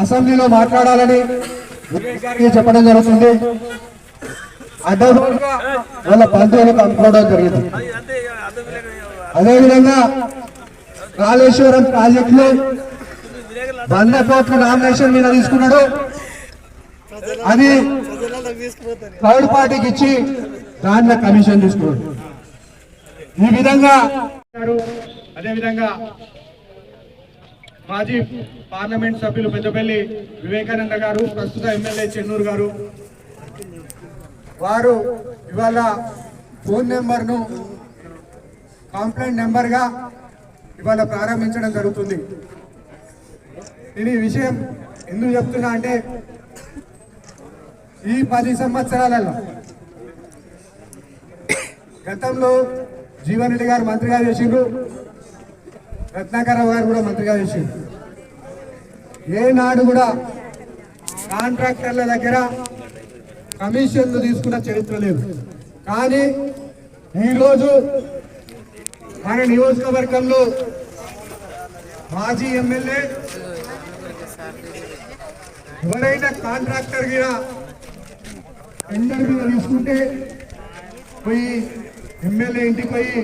అసెంబ్లీలో మాట్లాడాలని చెప్పడం జరుగుతుంది. అడ్డగోలుగా వాళ్ళ పంతులకు అనుకోవడం జరిగింది. అదేవిధంగా కాళేశ్వరం ప్రాజెక్టులో వంద కోట్ల నామినేషన్ మీద తీసుకున్నాడు. అది థర్డ్ పార్టీకి ఇచ్చి దాంట్లో కమిషన్ తీసుకున్నాడు. ఈ విధంగా అదేవిధంగా మాజీ పార్లమెంట్ సభ్యులు పెద్దపల్లి వివేకానంద గారు ప్రస్తుత ఎమ్మెల్యే చెన్నూరు గారు. వారు ఇవాళ ఫోన్ నెంబర్ను కంప్లైంట్ నెంబర్గా ఇవాళ ప్రారంభించడం జరుగుతుంది. నేను ఈ విషయం ఎందుకు చెప్తున్నా అంటే ఈ పది సంవత్సరాలలో గతంలో జీవన్ రెడ్డి గారు మంత్రిగా చేసిండ్రు రత్నాకరరావు గారు కూడా మంత్రిగా చేసిండ్రు ఏనాడు కూడా కాంట్రాక్టర్ల దగ్గర కమిషన్లు తీసుకున్న చరిత్ర లేదు. కానీ ఈరోజు మన నియోజకవర్గంలో మాజీ ఎమ్మెల్యే ఎవరైనా కాంట్రాక్టర్ మీద టెండర్ మీద తీసుకుంటే పోయి ఎమ్మెల్యే ఇంటికి పోయి